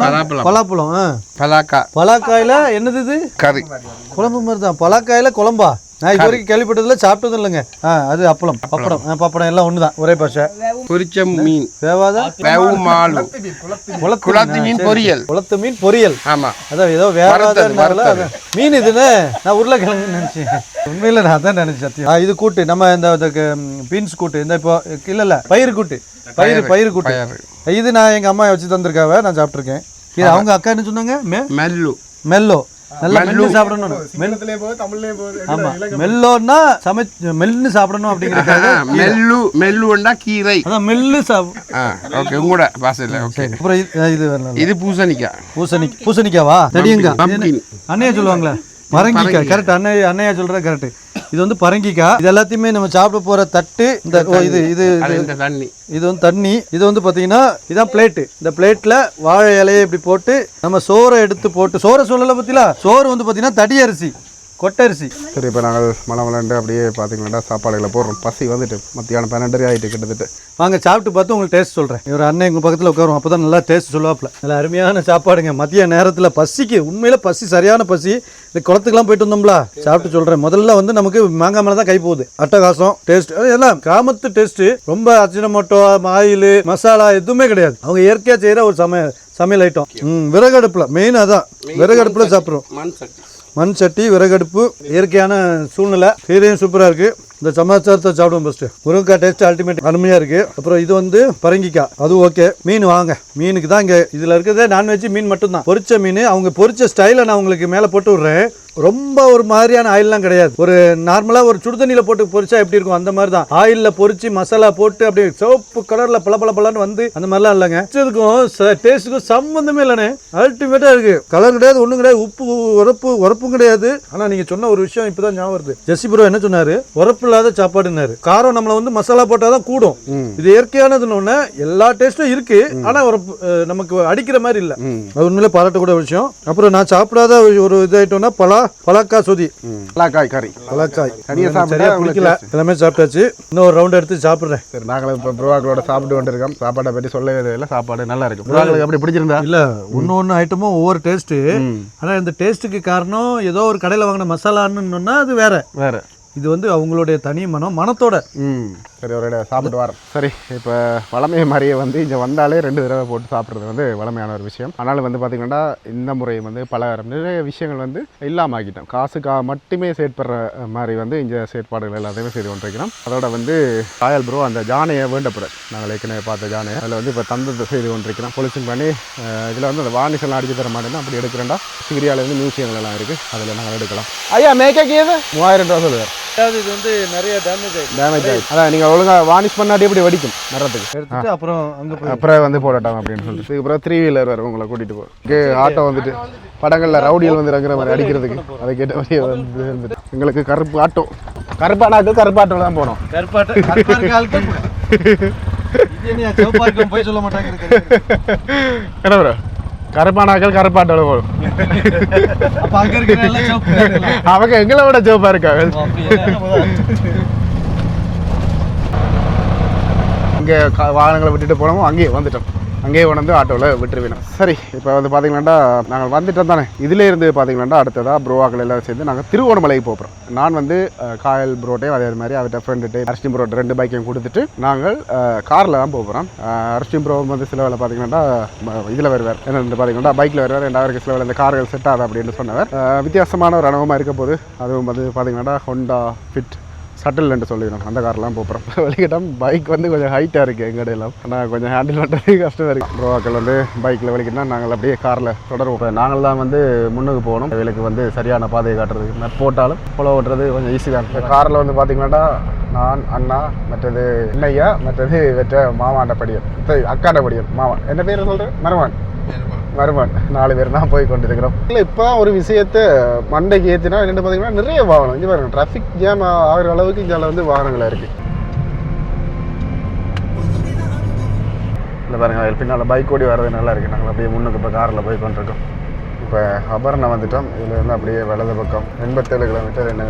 பலாப்பழம். பலாப்பழம் ஆ. பலாக்கா பலாக்காயில என்னது இது? கறி. குழம்பு மாதிரி தான் பலாக்காயில குழம்பா? நான் இது வரைக்கும் கேள்விப்பட்டதில்ல சாப்பிட்டதும் இல்லைங்க. ஆ அது அப்பளம். பப்படம் பப்படம் எல்லாம் ஒன்று தான் ஒரே பாஷை. பொரிச்ச மீன். வேவாதா? வேவு மாலு. குளத்து குளத்து மீன். பொரியல். குளத்து மீன் பொரியல். ஆமா. அதான் ஏதோ வேவாத. மீன் இதுன்னு நான் உருளைக்கிழங்கு நினைச்சேன். உண்மையில நான் அதான் நினைச்சேன் சத்தியம். இது கூட்டு. நம்ம இந்த பீன்ஸ் கூட்டு. இந்த இப்போ இல்ல இல்ல பயிறு கூட்டு. பயிறு பயிறு கூட்டு. இது நான் எங்க அம்மா வச்சு தந்திருக்காவ நான் சாப்பிட்டுருக்கேன். இது அவங்க அக்கா என்ன சொன்னாங்க? மெ? மெல்லு. மெல்லோ. நல்லா மெல்லு. சாப்பிடணும். மெல் தமிழ்லேயே போகுது ஆமா. மெல்லோன்னா மெல்லுன்னு சாப்பிடணும் அப்படிங்கிறதுக்காக மெல்லு மெல்லுண்டா கீரை. அதான் மெல்லு சாப் ஆ ஓகே உங்களோட பாசையில் ஓகே. அப்புறம் இது- பூசணிக்காய். பூசணி பூசணிக்காவா? தெரியுங்க. Pumpkin. அண்ணையா சொல்லுவாங்களே. பரங்கிக்காய் கரெக்ட். அண்ணன் அண்ணையா சொல்ற கரெக்ட். இது வந்து பரங்கிக்காய் இது எல்லாத்தையுமே நம்ம சாப்பிட போற தட்டு இந்த இது இது தண்ணி. இது வந்து தண்ணி. இது வந்து பாத்தீங்கன்னா இதான் பிளேட்டு இந்த பிளேட்ல வாழை இலையை இப்படி போட்டு நம்ம சோறை எடுத்து போட்டு சோறை சொல்லல பத்திலா? சோறு வந்து பாத்தீங்கன்னா தடி அரிசி கொட்டை அரிசி சரி இப்போ நாங்கள் மலம் விளாண்டு அப்படியே பார்த்தீங்கன்னா சாப்பாடுகளை போடுறோம். பசி வந்துட்டு மத்தியானம் பன்னெண்டரை ஆகிட்டு கிட்டத்தட்ட. வாங்க சாப்பிட்டு பார்த்து உங்களுக்கு டேஸ்ட் சொல்கிறேன் இவர் அண்ணன் எங்கள் பக்கத்தில் உட்காரும் அப்போ தான் நல்லா டேஸ்ட் சொல்லுவாப்புல. நல்ல அருமையான சாப்பாடுங்க. மதிய நேரத்தில் பசிக்கு. உண்மையில் பசி சரியான பசி. இந்த குளத்துக்குலாம் போயிட்டு வந்தோம்ல. சாப்பிட்டு சொல்கிறேன் முதல்ல வந்து நமக்கு மாங்காய் மேலே தான் கை போகுது. அட்டகாசம் டேஸ்ட் எல்லாம் கிராமத்து டேஸ்ட்டு ரொம்ப அச்சினமோட்டோ ஆயில் மசாலா எதுவுமே கிடையாது. அவங்க இயற்கையாக செய்கிற ஒரு சமையல் சமையல் ஐட்டம் ம் விறகடுப்பில் மெயின் அதான் விறகடுப்பில் சாப்பிட்றோம். மண் சட்டி விறகடுப்பு இயற்கையான சூழ்நிலை சீரையும் சூப்பராக இருக்குது இந்த சமாச்சாரத்தை சாப்பிடும் ஃபஸ்ட்டு முருங்கைக்காய் டேஸ்ட் அல்டிமேட் அருமையாக இருக்குது அப்புறம் இது வந்து பரங்கிக்காய். அது ஓகே மீன் வாங்க. மீனுக்கு தான் இங்கே இதில் இருக்கிறதே நான்வெஜ் மீன் மட்டும்தான். பொரிச்ச மீன் அவங்க பொரிச்ச ஸ்டைலை நான் உங்களுக்கு மேலே போட்டு விட்றேன். ரொம்ப ஒரு மாதிரியான ஆயில்லாம் கிடையாது. ஒரு நார்மலாக ஒரு சுடுதண்ணியில் போட்டு பொரிச்சா எப்படி இருக்கும்? அந்த மாதிரி தான். ஆயிலில் பொரிச்சு மசாலா போட்டு அப்படியே சிவப்பு கலரில் பல பல பலன்னு வந்து அந்த மாதிரிலாம் இல்லைங்க. இதுக்கும் டேஸ்ட்டுக்கும் சம்மந்தமே இல்லைண்ணே. அல்டிமேட்டாக இருக்குது கலர் கிடையாது ஒன்றும் கிடையாது. உப்பு உரப்பு உரப்பும் கிடையாது. ஆனால் நீங்கள் சொன்ன ஒரு விஷயம் இப்போ தான் ஞாபகம் வருது. ஜெசி ப்ரோ என்ன சொன்னார்? உரப்பு இல்லாத சாப்பாடுனாரு காரம் நம்மளை வந்து மசாலா போட்டால் தான் கூடும் இது இயற்கையானதுன்னு எல்லா டேஸ்ட்டும் இருக்கு. ஆனால் அஹ், நமக்கு அடிக்கிற மாதிரி இல்லை. அது உண்மையிலே பாராட்டக்கூட விஷயம். அப்புறம் நான் சாப்பிடாத ஒரு இது ஐட்டம்னா பலா பலாக்காய் சொதி. பலாக்காய் கறி. பலாக்காய். சரியா பிடிக்கல. எல்லாமே சாப்பிட்டாச்சு. இன்னும் ஒரு ரவுண்ட் எடுத்து சாப்பிட்றேன். சரி நாங்களும் இப்போ ப்ரோவாக்களோட சாப்பிட்டு கொண்டிருக்கோம். சாப்பாட்டை பற்றி சொல்லவே இல்லை. சாப்பாடு நல்லா இருக்கு. ப்ரோவாக்களுக்கு அப்படி பிடிச்சிருந்தா? இல்ல ஒன்று ஒன்று ஐட்டமும் ஒவ்வொரு டேஸ்ட்டு ஆனால் இந்த டேஸ்ட்டுக்கு காரணம் ஏதோ ஒரு கடையில் வாங்கின மசாலான்னு சொன்னா அது வேற. வேற. இது வந்து அவங்களுடைய தனி மனம் மனத்தோட. ம் சரி ஒரு சாப்பிட்டு வரோம். சரி இப்போ வளமை மாதிரியே வந்து இங்கே வந்தாலே ரெண்டு தடவை போட்டு சாப்பிட்றது வந்து வளமையான ஒரு விஷயம். ஆனாலும் வந்து பார்த்திங்கன்னா இந்த முறை வந்து பல நிறைய விஷயங்கள் வந்து இல்லாமல் ஆக்கிட்டோம் காசுக்காக மட்டுமே செயற்படுற மாதிரி வந்து இங்கே செயற்பாடுகள் எல்லாத்தையுமே செய்து கொண்டிருக்கிறோம். அதோட வந்து ராயல் ப்ரோ அந்த ஜானையை வேண்டப்படுற நாங்கள் ஏற்கனவே பார்த்த ஜானை அதில் வந்து இப்போ தந்தத்தை செய்து கொண்டிருக்கிறோம். பொலிசிங் பண்ணி இதில் வந்து அந்த வார்னிஷ் எல்லாம் அடிச்சு தர மாட்டேன்னா அப்படி எடுக்கிறேன்டா. சிகிரியாவில் வந்து மியூசியங்கள் எல்லாம் இருக்குது அதில் நாங்கள் எடுக்கலாம். ஐயா மேக்கே மூவாயிரம் ரூபா சொல்லுவார். அதாவது இது வந்து நிறைய டேமேஜ் ஆயிடுச்சு. டேமேஜ் ஆகிடுச்சு அதான் நீங்கள் ஒழுங்காக வார்னிஷ் பண்ணாட்டி எப்படி வெடிக்கும்? மரத்துக்கு எடுத்துட்டு அப்புறம் அங்கே போய் அப்புறம் வந்து போடட்டும் அப்படின்னு சொல்லிட்டு. இதுக்கப்புறம் த்ரீ வீலர் வரும் உங்களை கூட்டிகிட்டு இங்கே ஆட்டோ வந்துட்டு படங்களில் ரவுடிகள் வந்து இறங்குற மாதிரி அடிக்கிறதுக்கு. அதை கேட்ட மாதிரியே வந்து எங்களுக்கு கருப்பு ஆட்டோ கருப்பான ஆட்டோ கருப்பு ஆட்டோவில் தான் போனோம். கருப்பாட்ட போய் சொல்ல மாட்டாங்க என்ன கருப்பானாக்கள் கருப்பாட்டோட போடும். அவங்க எங்களை விட சிவப்பா இருக்காங்க. இங்கே வாகனங்களை விட்டுட்டு போனோமோ அங்கேயே வந்துட்டோம். அங்கேயே கொண்டு ஆட்டோவில் விட்டுருவேணும் சரி இப்போ வந்து பார்த்தீங்கன்னாண்டா நாங்கள் வந்துட்டோம் தானே. இதிலே இருந்து பார்த்தீங்கன்னா அடுத்ததாக ப்ரோவாக்கள் எல்லாம் சேர்ந்து நாங்கள் திருவோணமலைக்கு போகிறோம் நான் வந்து காயல் ப்ரோட்டையும் அதே மாதிரி அவர்கிட்ட ஃப்ரெண்டுகிட்டே அரிசி ப்ரோட் ரெண்டு பைக்கையும் கொடுத்துட்டு நாங்கள் காரில் தான் போகிறோம் அரிசி ப்ரோ வந்து சில வேலை பார்த்தீங்கன்னா இதில் வருவார். என்ன பார்த்தீங்கன்னா பைக்கில் வருவார். ரெண்டாயிரம் சில வேலை இந்த கார்கள் செட் ஆகுது அப்படின்னு சொன்னவர். வித்தியாசமான ஒரு அனுபவமாக இருக்க போது அதுவும் வந்து பார்த்தீங்கன்னா ஹொண்டா ஃபிட் சட்டில் சொல்லிடுறோம் சொல்லிடணும். அந்த கார்லாம் போகிறோம் வலிக்கிட்டோம் பைக் வந்து கொஞ்சம் ஹைட்டாக இருக்குது எங்கள் இடையில ஆனால் கொஞ்சம் ஹேண்டில் பண்ணுறது கஷ்டமாக இருக்குது ப்ரோவாக்கள் வந்து பைக்கில் வலிக்கிட்டா நாங்கள் அப்படியே காரில் தொடர்பு நாங்கள் தான் வந்து முன்னுக்கு போகணும். இவளுக்கு வந்து சரியான பாதையை காட்டுறது மேப் போட்டாலும் ஃபாலோ ஓட்டுறது கொஞ்சம் ஈஸி தான். இப்போ காரில் வந்து பார்த்தீங்கன்னா நான் அண்ணா மற்றது இன்னையா மற்றது வெற்ற மாமாண்ட படியன் சரி, அக்காண்ட படியன் மாமா என்ன பேர் சொல்கிறேன் மருமான் மருமன் நாலு பேர் தான் போய் கொண்டிருக்கிறோம். இல்லை இப்போ ஒரு விஷயத்தை மண்டைக்கு ஏற்றினா என்னென்னு பார்த்தீங்கன்னா நிறைய வாகனம். இங்கே பாருங்கள் டிராஃபிக் ஜாம் ஆகிற அளவுக்கு இங்கே வந்து வாகனங்களாக இருக்குது இல்லை பாருங்கள் அதில் பின்னால் பைக் ஓடி வர்றது நல்லா இருக்குது நாங்கள் அப்படியே முன்னுக்கு இப்போ காரில் போய் கொண்டிருக்கோம். இப்போ அபர்ணம் வந்துட்டோம். இதில் இருந்து அப்படியே வலது பக்கம் எண்பத்தேழு கிலோமீட்டர் என்ன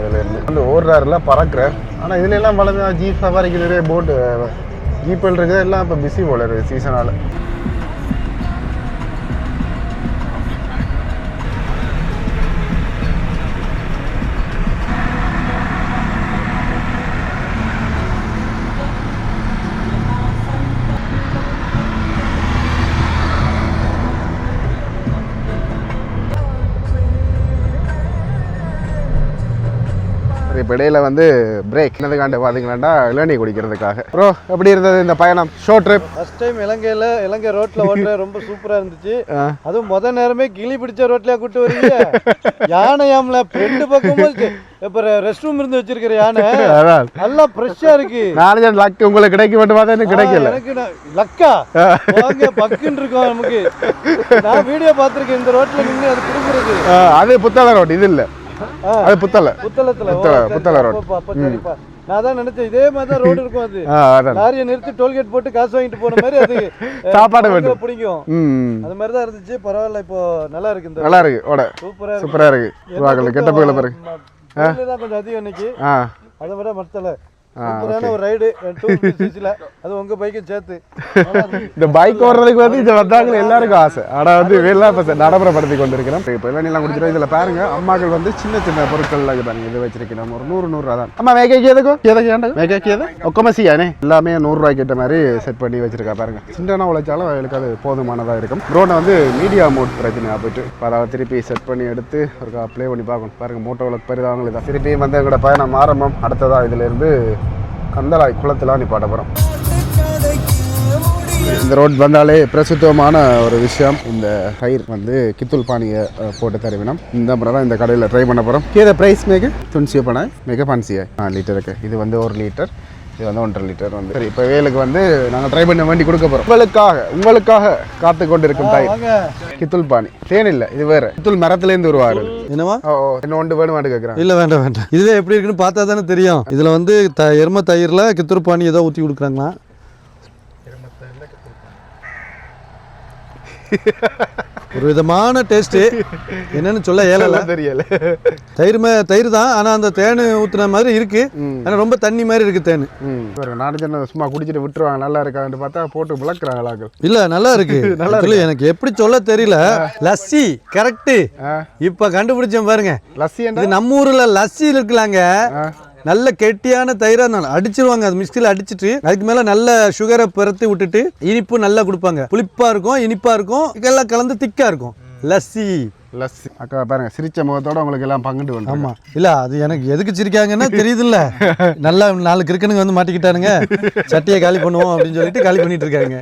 வந்து ஓடுறாருல பறக்கிறேன் ஆனால் இதுல எல்லாம் ஜீப் சவாரிக்கு நிறைய போட்டு ஜீப்பில் இருக்குது. எல்லாம் இப்போ பிஸி போல இருக்குது சீசனால் இப்போ இடையில வந்து பிரேக் என்னதுக்காண்டு பார்த்தீங்கன்னா இளநீ குடிக்கிறதுக்காக. ப்ரோ எப்படி இருந்தது இந்த பயணம்? ஷோர்ட் ட்ரிப் ஃபர்ஸ்ட் டைம் இலங்கையில் இலங்கை ரோட்டில் ஓட்டுற ரொம்ப சூப்பராக இருந்துச்சு. அதுவும் முத நேரமே கிளி பிடிச்ச ரோட்லயா கூட்டு வரீங்க? யானையாம்ல ரெண்டு பக்கமும் இப்போ ரெஸ்ட் ரூம் இருந்து வச்சிருக்கிற யானை. நல்லா ஃப்ரெஷ்ஷாக இருக்கு. நாலு லக் உங்களுக்கு கிடைக்க மட்டும் பார்த்தா எனக்கு கிடைக்கல. எனக்கு லக்கா வாங்க பக்குன்னு இருக்கோம் நமக்கு. நான் வீடியோ பார்த்துருக்கேன் இந்த ரோட்ல நின்று அது கொடுக்குறது. அது புத்தள ரோடு இது இல்லை. அது புத்தள. புத்தளத்துல. புத்தள- புத்தள ரோடு. நான் தான் நினைச்சேன் இதே மாதிரி தான் ரோடு இருக்கும் அது. லாரியை நிறுத்தி டோல்கேட் போட்டு காசு வாங்கிட்டு போன மாதிரி அது சாப்பாடு வேண்டும். பிடிக்கும். அது மாதிரி தான் இருந்துச்சு. பரவாயில்ல இப்போ நல்லா இருக்கு இந்த நல்லா இருக்கு ஓட. சூப்பரா சூப்பராக இருக்கு. கெட்ட பாருங்க. கொஞ்சம் அதிகம் இன்னைக்கு. அதை விட மத்தல. சூப்பரான ஒரு ரைடு அது உங்க பைக்கும் சேர்த்து. இந்த பைக் ஓடுறதுக்கு வந்து இது வந்தாங்க எல்லாருக்கும் ஆசை. ஆனால் வந்து வெளில இப்போ நடைமுறைப்படுத்தி கொண்டிருக்கிறோம். இப்போ இளநீலாம் குடிச்சிடும் இதில் பாருங்க அம்மாக்கள் வந்து சின்ன சின்ன பொருட்கள் இருக்கு பாருங்க இது வச்சிருக்கிறோம் ஒரு நூறு நூறு தான். அம்மா மேகைக்கு எதுக்கும் எதுக்கு? ஏண்டா? மேகைக்கு எது? ஒக்கமசியானே எல்லாமே நூறுரூவா கிட்ட மாதிரி செட் பண்ணி வச்சிருக்கா பாருங்க. சின்னனா உழைச்சாலும் அவளுக்கு அது போதுமானதாக இருக்கும். ரோனை வந்து மீடியா மோட் பிரச்சனையாக போயிட்டு. இப்போ அதை திருப்பி செட் பண்ணி எடுத்து ஒரு ப்ளே பண்ணி பார்க்கணும். பாருங்க மோட்டோ விளக்கு பெரிதாங்க இதான் திருப்பி வந்து எங்களோட பயணம் ஆரம்பம். அடுத்ததா இதுல இருந்து கந்தலாய் குளத்தில் நிப்பாட்ட போகிறோம் இந்த ரோட் வந்தாலே பிரசித்தமான ஒரு விஷயம். இந்த டயர் வந்து கித்துல் பானியை போட்டு தருவினோம். இந்த முறை தான் இந்த கடையில் ட்ரை பண்ண போகிறோம் கீழே ப்ரைஸ் மேக துணிசிய பணம் மிக பான்சியா ஆ லிட்டருக்கு இது வந்து ஒரு லிட்டர் இது வந்து ஒன்றரை லிட்டர் வந்து. சரி இப்போ வேலுக்கு வந்து நாங்கள் ட்ரை பண்ண வேண்டி கொடுக்க போகிறோம் உங்களுக்காக உங்களுக்காக காத்து கொண்டு இருக்கும் வாங்க. கித்துல் பானி தேன் இல்லை இது வேற. கித்துல் மரத்துலேருந்து உருவாகுது. என்னவா? ஓ என்ன ஒன்று வேணுமாட்டு கேட்குறேன் இல்ல வேண்டாம் வேண்டாம். இதுவே எப்படி இருக்குன்னு பார்த்தா தானே தெரியும். இதுல வந்து த எரும தயிர்ல கித்துருப்பானி ஏதோ ஊத்தி கொடுக்குறாங்களா? ஒரு விதமான டேஸ்ட் என்னன்னு சொல்ல ஏழல தெரியல. தயிர் தயிர் தான். ஆனா அந்த தேன் ஊத்துன மாதிரி இருக்கு. ஆனா ரொம்ப தண்ணி மாதிரி இருக்கு தேன். நாடு ஜன சும்மா குடிச்சிட்டு விட்டுருவாங்க. நல்லா இருக்காதுன்னு பார்த்தா போட்டு விளக்குறாங்களாக்கள் இல்ல நல்லா இருக்கு. Actually எனக்கு எப்படி சொல்ல தெரியல. லஸ்ஸி கரெக்ட் இப்ப கண்டுபிடிச்சேன் பாருங்க. லஸ்ஸி நம்ம ஊர்ல லஸ்ஸி இருக்குலாங்க. நல்ல கெட்டியான தயிரா இருந்தாலும் அடிச்சிருவாங்க. அது மிக்ஸியில் அடிச்சிட்டு அதுக்கு மேல நல்ல சுகரை பரத்தி விட்டுட்டு இனிப்பு நல்லா கொடுப்பாங்க. புளிப்பா இருக்கும் இனிப்பா இருக்கும் எல்லாம் கலந்து திக்கா இருக்கும். லஸ்ஸி. லஸ்ஸி அக்கா பாருங்க சிரிச்ச முகத்தோட உங்களுக்கு எல்லாம் பங்குட்டு வந்து ஆமா. இல்ல அது எனக்கு எதுக்கு சிரிக்காங்கன்னா தெரியுதுல்ல. நல்லா நாலு கிறுக்கனுங்க வந்து மாட்டிக்கிட்டானுங்க. சட்டியை காலி பண்ணுவோம் அப்படின்னு சொல்லிட்டு காலி பண்ணிட்டு இருக்காங்க.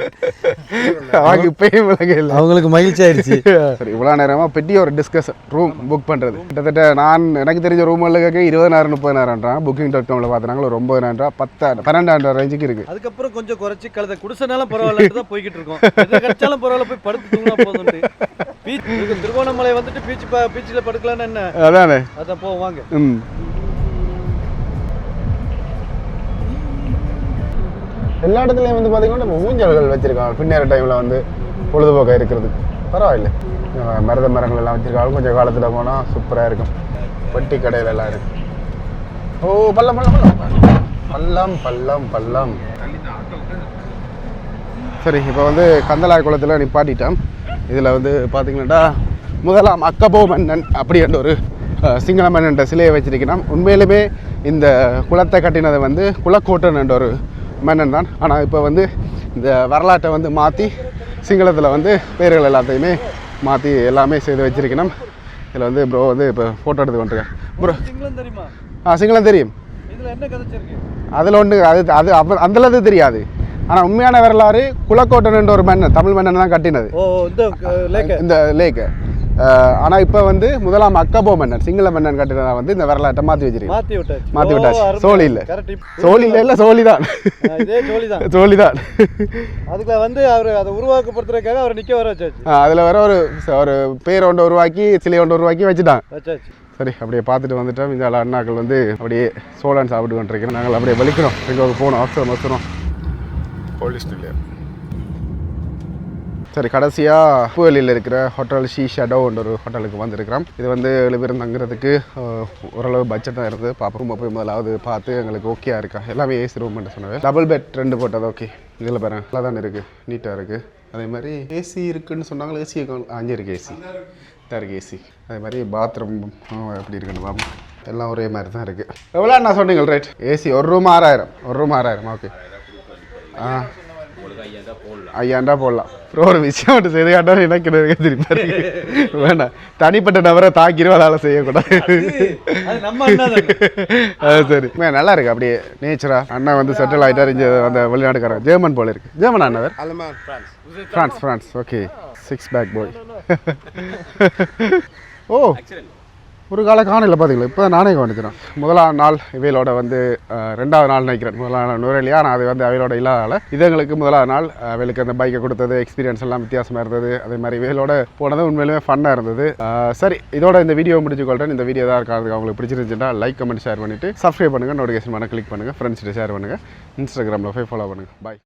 அவங்க இப்பயும் இல்லை. அவங்களுக்கு மகிழ்ச்சி ஆயிடுச்சு. சரி இவ்வளோ நேரமாக பெட்டி ஒரு டிஸ்கஷன் ரூம் புக் பண்ணுறது கிட்டத்தட்ட நான் எனக்கு தெரிஞ்ச ரூம் கேட்க இருபதாயிரம் முப்பதாயிரம்ன்றாங்க புக்கிங் டாட் காமில் பார்த்துனாங்களோ ஒரு ஒன்பதாயிரம் ரூபா பத்தாயிரம் பன்னெண்டாயிரம் ரேஞ்சுக்கு இருக்குது அதுக்கப்புறம் கொஞ்சம் குறைச்சி கழுத குடிசனாலும் பரவாயில்ல தான் போய்கிட்டு இருக்கோம். கிடைச்சாலும் பரவாயில்ல போய் படுத்து தூங்கினா திருவோணமலை வந்துட்டு பீச் பீச்சில் படுக்கலான்னு என்ன? அதானே. அதான் போ வாங்க. ம். எல்லா இடத்துலையும் வந்து பார்த்தீங்கன்னா நம்ம ஊஞ்சல்கள் வச்சிருக்காங்க பின்னேற டைமில் வந்து பொழுதுபோக்காக இருக்கிறது. பரவாயில்ல. மருத மரங்கள் எல்லாம் வச்சிருக்காங்க கொஞ்சம் காலத்தில் போனால் சூப்பராக இருக்கும். பெட்டி கடையில எல்லாம் இருக்கு. ஓ பள்ளம் பள்ளம் பள்ளம். பள்ளம் பள்ளம் பள்ளம். சரி இப்போ வந்து கந்தலாய் குளத்தில் நிப்பாட்டிட்டோம். இதில் வந்து பார்த்தீங்கன்னா முதலாம் அக்கபோ மன்னன் அப்படி என்ற ஒரு சிங்கள மன்னன் சிலையை வச்சிருக்கிறோம் உண்மையிலுமே இந்த குளத்தை கட்டினது வந்து குலக்கோட்டன் என்ற ஒரு மன்னன் தான். ஆனால் இப்போ வந்து இந்த வரலாற்றை வந்து மாற்றி சிங்களத்தில் வந்து பேர்கள் எல்லாத்தையுமே மாற்றி எல்லாமே செய்து வச்சிருக்கணும். இதில் வந்து ப்ரோ வந்து இப்போ ஃபோட்டோ எடுத்து கொண்டிருக்கேன் ப்ரோ ஆ சிங்களம் தெரியும். அதில் ஒன்று அது அது அவ- அந்த அது தெரியாது. ஆனால் உண்மையான வரலாறு குலக்கோட்டன் என்ற ஒரு மன்னன் தமிழ் மன்னன் தான் கட்டினது. இந்த லேக்கு. ஆனால் இப்போ வந்து முதலாம் அக்கபோ மன்னன் சிங்கள மன்னன் கட்டினதா வந்து இந்த வரலாற்றை மாற்றி வச்சிருக்கேன் மாத்தி விட்டாச்சு. மாற்றி விட்டாச்சு. சோழி இல்லை. சோழி இல்லை இல்லை சோழி தான் சோழி தான் அதுக்குள்ள வந்து அவர் அதை உருவாக்கப்படுத்துறதுக்காக அவர் நிக்க வர வச்சாச்சு. அதில் வேற ஒரு ஒரு பேர் ஒன்று உருவாக்கி சிலை ஒன்று உருவாக்கி வச்சுட்டான் வச்சாச்சு. சரி அப்படியே பார்த்துட்டு வந்துட்டோம். இந்த அண்ணாக்கள் வந்து அப்படியே சோழன் சாப்பிட்டு கொண்டிருக்கிறோம் நாங்கள் அப்படியே வலிக்கிறோம். எங்கே போகணும் அவசரம் அவசரம். போலீஸ் நிலையம் சரி கடைசியாக புயலில் இருக்கிற ஹோட்டல் ஷீ ஷடோன்ற ஒரு ஹோட்டலுக்கு வந்திருக்கிறோம். இது வந்து ஏழு பேரும் தங்குறதுக்கு ஓரளவு பட்ஜெட் தான் இருக்குது. பார்ப்போம் போய் முதலாவது பார்த்து எங்களுக்கு ஓகேயா இருக்கா? எல்லாமே ஏசி ரூம் சொன்னது. டபுள் பெட் ரெண்டு போட்டது ஓகே இதில் பாருங்க நல்லா தான் இருக்குது நீட்டாக இருக்குது அதே மாதிரி ஏசி இருக்குதுன்னு சொன்னாங்களா ஏசி அஞ்சு இருக்குது ஏசி தான் இருக்குது ஏசி அதே மாதிரி பாத்ரூம் எப்படி இருக்குன்னு பாப்போம். எல்லாம் ஒரே மாதிரி தான் இருக்குது எவ்வளோ நான் சொன்னீங்க ரேட் ஏசி ஒரு ரூம் ஆறாயிரம். ஒரு ரூம் ஆறாயிரம்? ஓகே ஆ. ஐயாண்டா போடலாம். அப்புறம் ஒரு விஷயம் மட்டும் செய்து காட்டாரு எனக்கு திருப்பி. வேண்டாம் தனிப்பட்ட நபரை தாக்கிரும் அதால் செய்யக்கூடாது. அது சரி. மே, நல்லா இருக்கு அப்படியே. நேச்சரா அண்ணா வந்து செட்டில் ஆகிட்டார் இங்கே அந்த வெளிநாட்டுக்காரன் ஜெர்மன் போல இருக்கு. German அண்ணவர் France France France okay six pack boy ஓ ஒரு கால காணையில் பார்த்தீங்களா? இப்போ நானே கவனிச்சிடும் முதலாம் நாள் இவையிலோட வந்து ரெண்டாவது நாள் நினைக்கிறேன். முதலாம் நாள் நுரையிலையா நான் அது வந்து அவையிலோட இல்லாதால இதுங்களுக்கு முதலாவது நாள் அவளுக்கு அந்த பைக்கை கொடுத்தது எக்ஸ்பீரியன்ஸ் எல்லாம் வித்தியாசமாக இருந்தது. அதே மாதிரி இவையிலோட போனது உண்மையிலுமே ஃபன்னாக இருந்தது. சரி இதோட இந்த வீடியோ முடிச்சுக்கொள்கிறேன் இந்த வீடியோ தான் இருக்காது. அவங்களுக்கு பிடிச்சிருந்துச்சுன்னா லைக் கமெண்ட் ஷேர் பண்ணிவிட்டு சப்ஸ்கிரைப் பண்ணுங்கள் நோட்டிஃபிகேஷன் பண்ண கிளிக் பண்ணுங்கள் ஃப்ரெண்ட்ஸ்கிட்ட ஷேர் பண்ணுங்கள் இன்ஸ்டாகிராமில் போய் ஃபாலோ பண்ணுங்கள் பாய்